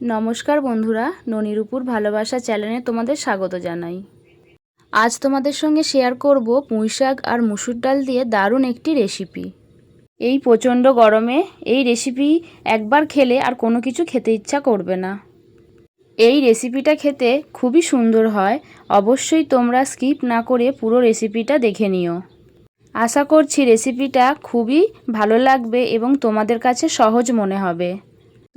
নমস্কার বন্ধুরা ননিরূপুর ভালোবাসা চ্যানেলে তোমাদের স্বাগত জানাই। আজ তোমাদের সঙ্গে শেয়ার করব পুঁই শাক আর মুসুর ডাল দিয়ে দারুণ একটি রেসিপি এই প্রচণ্ড গরমে এই রেসিপি একবার খেলে আর কোনো কিছু খেতে ইচ্ছা করবে না। এই রেসিপিটা খেতে খুবই সুন্দর হয়, অবশ্যই তোমরা স্কিপ না করে পুরো রেসিপিটা দেখে নিও। আশা করছি রেসিপিটা খুবই ভালো লাগবে এবং তোমাদের কাছে সহজ মনে হবে।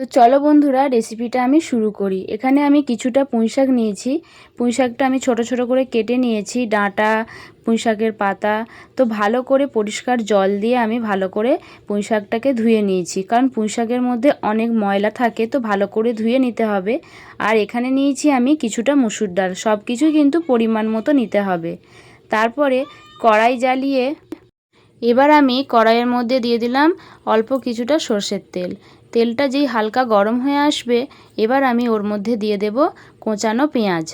তো চলো বন্ধুরা রেসিপিটা আমি শুরু করি। এখানে আমি কিছুটা পুঁই শাক নিয়েছি। পুঁই শাকটা আমি ছোট ছোট করে কেটে নিয়েছি, ডাঁটা পুঁই শাকের পাতা। তো ভালো করে পরিষ্কার জল দিয়ে আমি ভালো করে পুঁই শাকটাকে ধুয়ে নিয়েছি। কারণ পুঁই শাকের মধ্যে অনেক ময়লা থাকে, তো ভালো করে ধুয়ে নিতে হবে। আর এখানে নিয়েছি আমি কিছুটা মুসুর ডাল সব কিছুই কিন্তু পরিমাণ মতো নিতে হবে। তারপরে কড়াই জ্বালিয়ে এবার আমি কড়াইয়ের মধ্যে দিয়ে দিলাম অল্প কিছুটা সর্ষের তেল। তেলটা যেই হালকা গরম হয়ে আসবে, এবার আমি ওর মধ্যে দিয়ে দেব কোঁচানো পেঁয়াজ।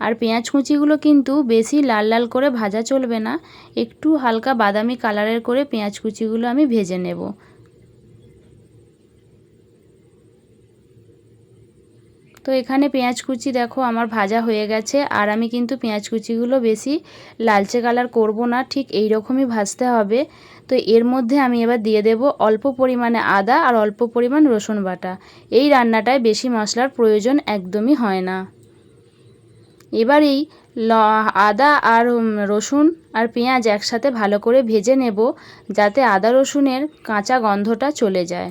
আর পেঁয়াজ কুচিগুলো কিন্তু বেশি লাল লাল করে ভাজা চলবে না, একটু হালকা বাদামি কালারের করে পেঁয়াজ কুচিগুলো আমি ভেজে নেব। তো এখানে পেঁয়াজ কুচি দেখো, আমার ভাজা হয়ে গেছে। আর আমি কিন্তু পেঁয়াজ কুচিগুলো বেশি লালচে কালার করব না, ঠিক এই রকমই ভাজতে হবে। তো এর মধ্যে আমি এবার দিয়ে দেব অল্প পরিমাণে আদা আর অল্প পরিমাণ রসুন বাটা। এই রান্নাটায় বেশি মশলার প্রয়োজন একদমই হয় না। এবার এই আদা আর রসুন আর পেঁয়াজ একসাথে ভালো করে ভেজে নেব, যাতে আদা রসুনের কাঁচা গন্ধটা চলে যায়।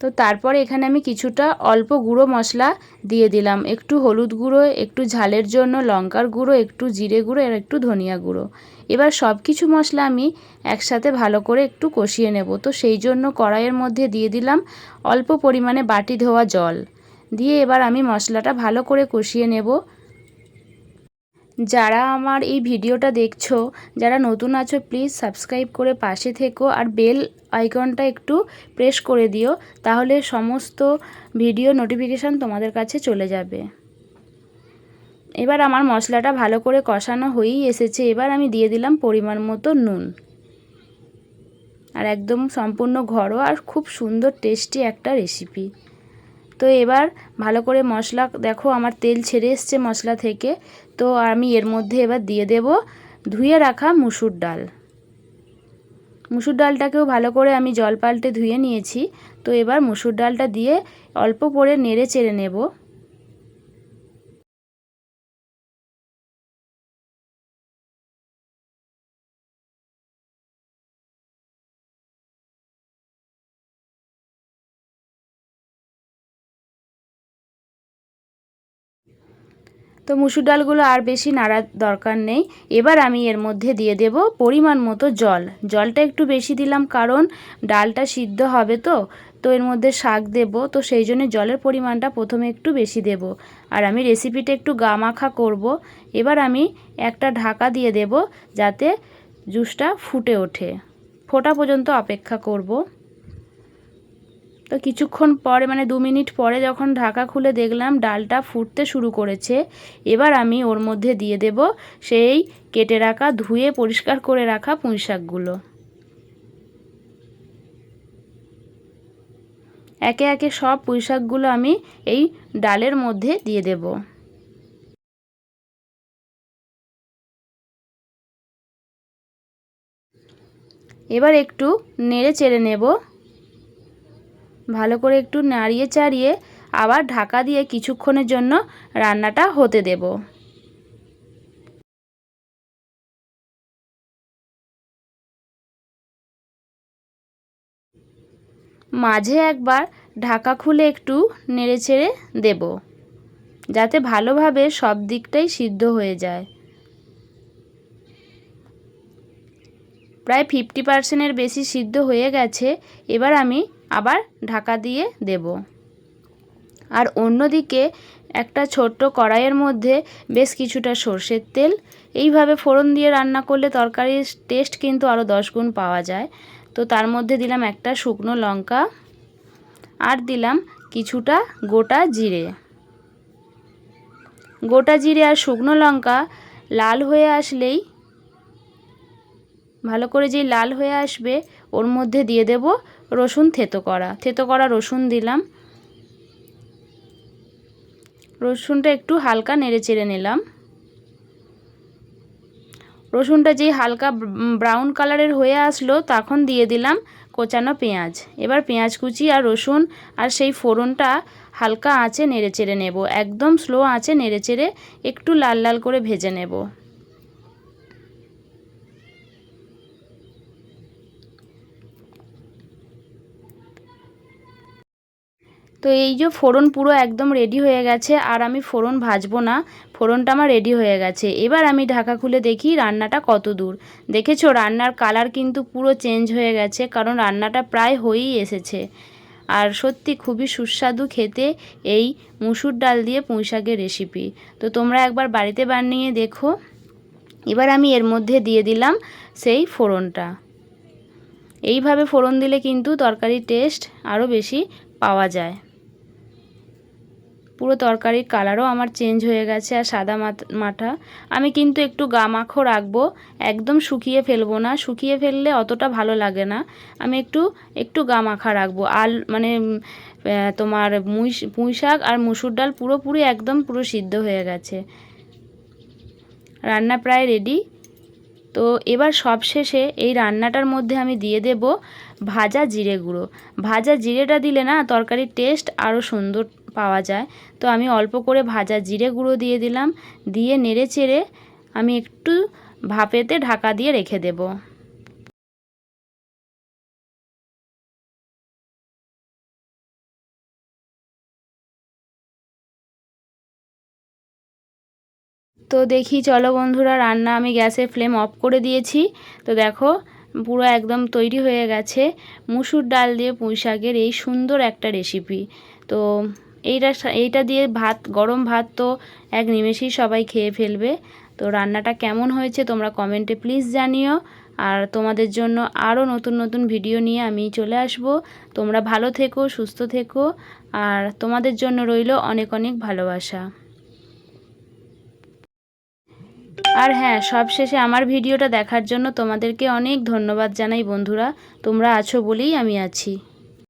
তো তারপরে এখানে আমি কিছুটা অল্প গুঁড়ো মশলা দিয়ে দিলাম। একটু হলুদ গুঁড়ো, একটু ঝালের জন্য লঙ্কার গুঁড়ো, একটু জিরে গুঁড়ো আর একটু ধনিয়া গুঁড়ো। এবার সব কিছু মশলা আমি একসাথে ভালো করে একটু কষিয়ে নেব। তো সেই জন্য কড়াইয়ের মধ্যে দিয়ে দিলাম অল্প পরিমাণে বাটি ধোয়া জল। দিয়ে এবার আমি মশলাটা ভালো করে কষিয়ে নেব। যারা আমার এই ভিডিওটা দেখছ, যারা নতুন আছো প্লিজ সাবস্ক্রাইব করে পাশে থেকো আর বেল আইকনটা একটু প্রেস করে দিও, তাহলে সমস্ত ভিডিও নোটিফিকেশান তোমাদের কাছে চলে যাবে। এবার আমার মশলাটা ভালো করে কষানো হয়েই এসেছে, এবার আমি দিয়ে দিলাম পরিমাণ মতো নুন। আর একদম সম্পূর্ণ ঘরোয়া আর খুব সুন্দর টেস্টি একটা রেসিপি তো এবার ভালো করে মশলা, দেখো আমার তেল ছেড়ে এসছে মশলা থেকে, তো আমি এর মধ্যে এবার দিয়ে দেব ধুয়ে রাখা মুসুর ডাল। মুসুর ডালটাকেও ভালো করে আমি জল পাল্টে ধুয়ে নিয়েছি, তো এবার মুসুর ডালটা দিয়ে অল্প করে নেড়ে চেড়ে নেব। তো মুসুর ডালগুলো আর বেশি নাড়ার দরকার নেই। এবার আমি এর মধ্যে দিয়ে দেব পরিমাণ মতো জল। জলটা একটু বেশি দিলাম কারণ ডালটা সিদ্ধ হবে তো। তো এর মধ্যে শাক দেব, তো সেই জন্য জলের পরিমাণটা প্রথমে একটু বেশি দেব। আর আমি রেসিপিটা একটু গামাখা করব। এবার আমি একটা ঢাকা দিয়ে দেব যাতে জুসটা ফুটে ওঠে। ফোটা পর্যন্ত অপেক্ষা করব। তো কিছুক্ষণ পরে মানে দু মিনিট পরে যখন ঢাকা খুলে দেখলাম ডালটা ফুটতে শুরু করেছে, এবার আমি ওর মধ্যে দিয়ে দেব সেই কেটে রাখা, ধুয়ে পরিষ্কার করে রাখা পুঁই শাকগুলো। একে একে সব পুঁই শাকগুলো আমি এই ডালের মধ্যে দিয়ে দেব। এবার একটু নেড়ে চেড়ে নেব। ভালো করে একটু নাড়িয়ে চাড়িয়ে আবার ঢাকা দিয়ে কিছুক্ষণের জন্য রান্নাটা হতে দেব। মাঝে একবার ঢাকা খুলে একটু নেড়ে চেড়ে দেব, যাতে ভালোভাবে সব দিকটাই সিদ্ধ হয়ে যায়। প্রায় ফিফটি পার্সেন্টের বেশি সিদ্ধ হয়ে গেছে, এবার আমি আবার ঢাকা দিয়ে দেব। আর অন্যদিকে একটা ছোট্ট কড়াইয়ের মধ্যে বেশ কিছুটা সর্ষের তেল। এইভাবে ফোড়ন দিয়ে রান্না করলে তরকারির টেস্ট কিন্তু আরও গুণ পাওয়া যায়। তো তার মধ্যে দিলাম একটা শুকনো লঙ্কা আর দিলাম কিছুটা গোটা জিরে। গোটা জিরে আর শুকনো লঙ্কা লাল হয়ে আসলেই, ভালো করে যেই লাল হয়ে আসবে, ওর মধ্যে দিয়ে দেব রসুন থেতো করা। থেতো করা রসুন দিলাম। রসুনটা একটু হালকা নেড়ে চেড়ে নিলাম। রসুনটা যেই হালকা ব্রাউন কালারের হয়ে আসলো, তখন দিয়ে দিলাম কোচানো পেঁয়াজ। এবার পেঁয়াজ কুচি আর রসুন আর সেই ফোড়নটা হালকা আঁচে নেড়ে চেড়ে নেব। একদম স্লো আঁচে নেড়ে চেড়ে একটু লাল লাল করে ভেজে নেব। তো এই যে ফোড়ন পুরো একদম রেডি হয়ে গেছে, আর আমি ফোড়ন ভাজবো না, ফোড়নটা আমার রেডি হয়ে গেছে। এবার আমি ঢাকা খুলে দেখি রান্নাটা কত দূর। দেখেছ, রান্নার কালার কিন্তু পুরো চেঞ্জ হয়ে গেছে, কারণ রান্নাটা প্রায় হয়েই এসেছে। আর সত্যি খুবই সুস্বাদু খেতে এই মুসুর ডাল দিয়ে পুঁই শাকের রেসিপি তো তোমরা একবার বাড়িতে বানিয়ে দেখো। এবার আমি এর মধ্যে দিয়ে দিলাম সেই ফোড়নটা। এইভাবে ফোড়ন দিলে কিন্তু তরকারির টেস্ট আরও বেশি পাওয়া যায়। পুরো তরকারির কালারও আমার চেঞ্জ হয়ে গেছে আর সাদা মাঠা আমি কিন্তু একটু গা মাখো রাখব, একদম শুকিয়ে ফেলব না। শুকিয়ে ফেললে অতটা ভালো লাগে না। আমি একটু একটু গা মাখা রাখব। আল মানে তোমার মুই পুঁই শাক আর মুসুর ডাল পুরোপুরি একদম পুরো সিদ্ধ হয়ে গেছে। রান্না প্রায় রেডি তো এবার সবশেষে এই রান্নাটার মধ্যে আমি দিয়ে দেব ভাজা জিরে গুঁড়ো। ভাজা জিরেটা দিলে না তরকারির টেস্ট আরও সুন্দর পাওয়া যায়। তো আমি অল্প করে ভাজা জিরে গুঁড়ো দিয়ে দিলাম। দিয়ে নেড়ে চেড়ে আমি একটু ভাপেতে ঢাকা দিয়ে রেখে দেব। তো দেখি, চলো বন্ধুরা, রান্না আমি গ্যাসের ফ্লেম অফ করে দিয়েছি। তো দেখো, পুরো একদম তৈরি হয়ে গেছে। মুসুর ডাল দিয়ে পুঁই শাকের এই সুন্দর একটা রেসিপি। তো এইটা এইটা দিয়ে ভাত, গরম ভাত তো এক নিমেষেই সবাই খেয়ে ফেলবে। তো রান্নাটা কেমন হয়েছে তোমরা কমেন্টে প্লিজ জানিও। আর তোমাদের জন্য আরও নতুন নতুন ভিডিও নিয়ে আমি চলে আসব। তোমরা ভালো থেকো, সুস্থ থেকো। আর তোমাদের জন্য রইল অনেক অনেক ভালোবাসা। আর হ্যাঁ সবশেষে আমার ভিডিওটা দেখার জন্য তোমাদেরকে অনেক ধন্যবাদ জানাই বন্ধুরা। তোমরা আছো বলেই আমি আছি।